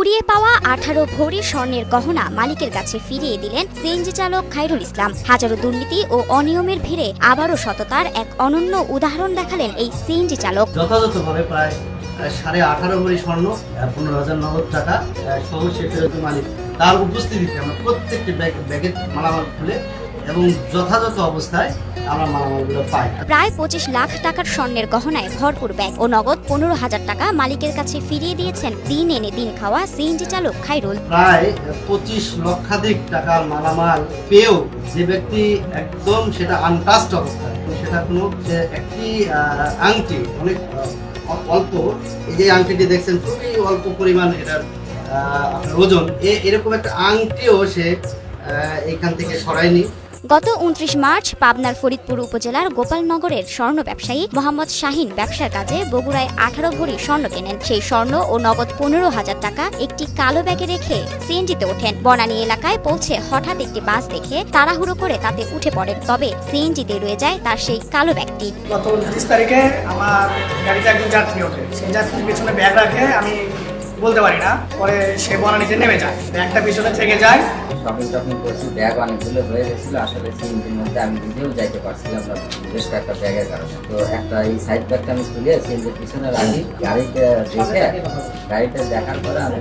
কুড়িয়ে পাওয়া আঠারো ভরি স্বর্ণের গহনা মালিকের কাছে ফিরিয়ে দিলেন সিএনজি চালক খাইরুল ইসলাম। হাজারো দুর্নীতি ও অনিয়মের ভিড়ে আবারও সততার এক অনন্য উদাহরণ দেখালেন এই সিএনজি চালক। যথাযথভাবে প্রায় সাড়ে আঠারো ভরি স্বর্ণ পনেরো হাজার নগদ টাকা সহ সে মালিক। তার উপস্থিতিতে আমরা প্রত্যেকটি ব্যাগের মালামাল খুলে এবং যথাযথ অবস্থায় আমরা মালামালগুলো পাই। প্রায় পঁচিশ লাখ টাকার স্বর্ণের গহনায় ভরপুর ব্যাগ ও নগদ পনেরো হাজার টাকা মালিকের কাছে ফিরিয়ে দিয়েছেন দিন এনে দিন খাওয়া সিএনজি চালক খাইরুল প্রায় পঁচিশ লক্ষাধিক টাকার মালামাল পেয়েও যে ব্যক্তি একদম সেটা আনটাস্ট অবস্থায় সেটা কোনো যে একটি আংটি অনেক অল্প এই যে আংটিটি দেখছেন খুবই অল্প পরিমাণ এটার ওজন এরকম একটা আংটিও সে এখান থেকে সরায়নি। গত উনত্রিশ মার্চ পাবনার ফরিদপুর উপজেলার গোপালনগরের স্বর্ণ ব্যবসায়ী মোহাম্মদ শাহিন ব্যবসার কাজে বগুড়ায় আঠারো ভরি স্বর্ণ কেনেন। সেই স্বর্ণ ও নগদ পনেরো হাজার টাকা একটি কালো ব্যাগে রেখে সিএনজিতে ওঠেন। বনানী এলাকায় পৌঁছে হঠাৎ একটি বাস দেখে তাড়াহুড়ো করে তাতে উঠে পড়েন। তবে সিএনজিতে রয়ে যায় তার সেই কালো ব্যাগটি। গত উনত্রিশ তারিখে আমার গাড়িতে একজন যাত্রী ওঠে। সেই যাত্রীর পিছনে ব্যাগ রাখে। আমি বলতে পারি না। পরে সে বনানিতে নেমে যায়। ব্যাগটা পিছনে থেকে যায়। শপিং টপিং করছি ব্যাগ অনেকগুলো হয়ে গেছিল আসলে মধ্যে আমি নিজেও যাইতে পারছিলাম না বেশ কয়েকটা ব্যাগের কারণে। তো একটা এই সাইড ব্যাগটা আমি খুলে সিএনজির পিছনে রাখি গাড়িতে রেখে গাড়িতে দেখার পরে আমি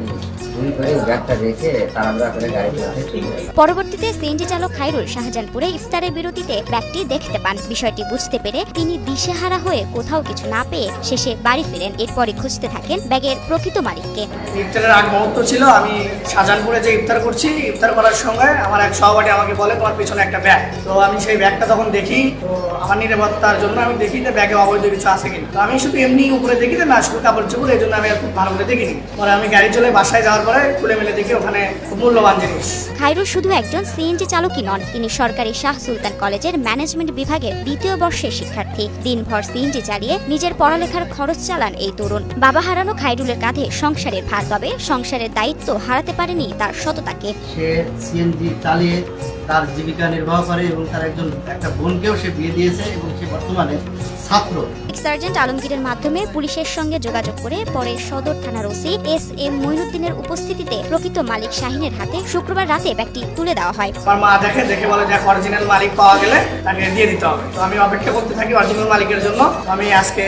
চুরি করে ব্যাগটা রেখে তাড়াহুড়া করে গাড়িতে উঠে পরবর্তীতে সিএনজি চালক খাইরুল শাহজাহানপুরে ইফতারের বিরতিতে ব্যাগটি দেখতে পান। বিষয়টি বুঝতে পেরে তিনি দিশেহারা হয়ে কোথাও কিছু না পেয়ে শেষে বাড়ি ফিরেন। এরপরে খুঁজতে থাকেন ব্যাগের প্রকৃত মালিককে। ইফতারের আগ মুহূর্ত ছিল, আমি শাহজাহানপুরে যে ইফতার করছি, ইফতার করার সময় আমার এক সহপাঠী আমাকে বলে, তোমার পিছনে একটা ব্যাগ তো আমি সেই ব্যাগটা তখন দেখি, তো আমার নিরাপত্তার জন্য আমি দেখি যে ব্যাগে অবৈধ কিছু আছে কিনা। তো আমি শুধু এমনি উপরে দেখি যে, না, শুধু কাপড় চোপড়, এই জন্য আমি খুব ভালো করে দেখিনি। পরে আমি গাড়ি চলে বাসায় যাওয়ার পরে খুলে মেলে দেখি ওখানে খুব মূল্যবান জিনিস। খাইরুল শুধু একজন সিএনজি চালকই নন, তিনি সরকারি শাহ সুলতান কলেজের ম্যানেজমেন্ট বিভাগের দ্বিতীয় বর্ষের শিক্ষার্থী। দিনভর সিএনজি চালিয়ে নিজের পড়ালেখার খরচ চালান এই তরুণ। বাবা হারানো খাইরুলের কাঁধে সংসারের ভার, তবে সংসারের দায়িত্ব হারাতে পারেনি তার সততাকে। সে সিএনজি চালিয়ে তার জীবিকা নির্বাহ করে এবং তার একজন একটা বোনকেও সে বিয়ে দিয়েছে এবং সে বর্তমানে ছাত্র। সার্জেন্ট আলমগীরের মাধ্যমে পুলিশের সঙ্গে যোগাযোগ করে পরে সদর থানার ওসি এস এম মইনুদ্দিনের উপস্থিতিতে প্রকৃত মালিক শাহিনের হাতে শুক্রবার রাতে ব্যাগটি তুলে দেওয়া হয়। আমার মা দেখে দেখে বলে যে অরিজিনাল মালিক পাওয়া গেলে তাকে দিয়ে দিতে হবে। তো আমি অপেক্ষা করতে থাকি অরিজিনাল মালিকের জন্য। আমি আজকে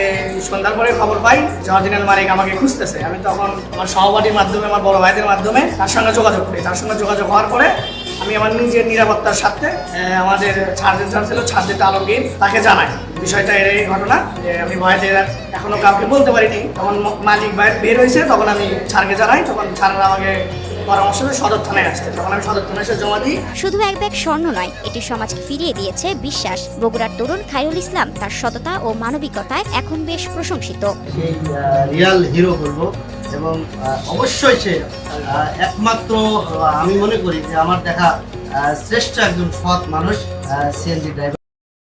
সন্ধ্যার পরে খবর পাই যে অরিজিনাল মালিক আমাকে খুঁজতেছে। আমি তখন আমার সহপাঠীর মাধ্যমে আমার বড় ভাইদের মাধ্যমে তার সঙ্গে যোগাযোগ করি। তার সঙ্গে যোগাযোগ হওয়ার পরে আমি আমার নিজের নিরাপত্তার সাথে আমাদের ছাড়দের ছাড় ছিল ছাড়দের আলমগীর তাকে জানাই। বিষয়টা এর এই ঘটনা যে আমি ভয়তে এখনও কাউকে বলতে পারিনি। তখন মালিক বাইরে বের হয়েছে তখন আমি ছাড়কে জানাই। তখন ছাড়রা আমাকে পরামর্শ সদর থানায় আসতে। তখন আমি সদর থানায় জমা দিই। শুধু এক ব্যাগ স্বর্ণ নয় এটি সমাজকে ফিরিয়ে দিয়েছে বিশ্বাস। বগুড়ার তরুণ খায়রুল ইসলাম তার সততা ও মানবিকতায় এখন বেশ প্রশংসিত। রিয়াল হিরো বলব। এবং অবশ্যই সে একমাত্র আমি মনে করি যে আমার দেখা শ্রেষ্ঠ একজন সৎ মানুষ সিএনজি ড্রাইভার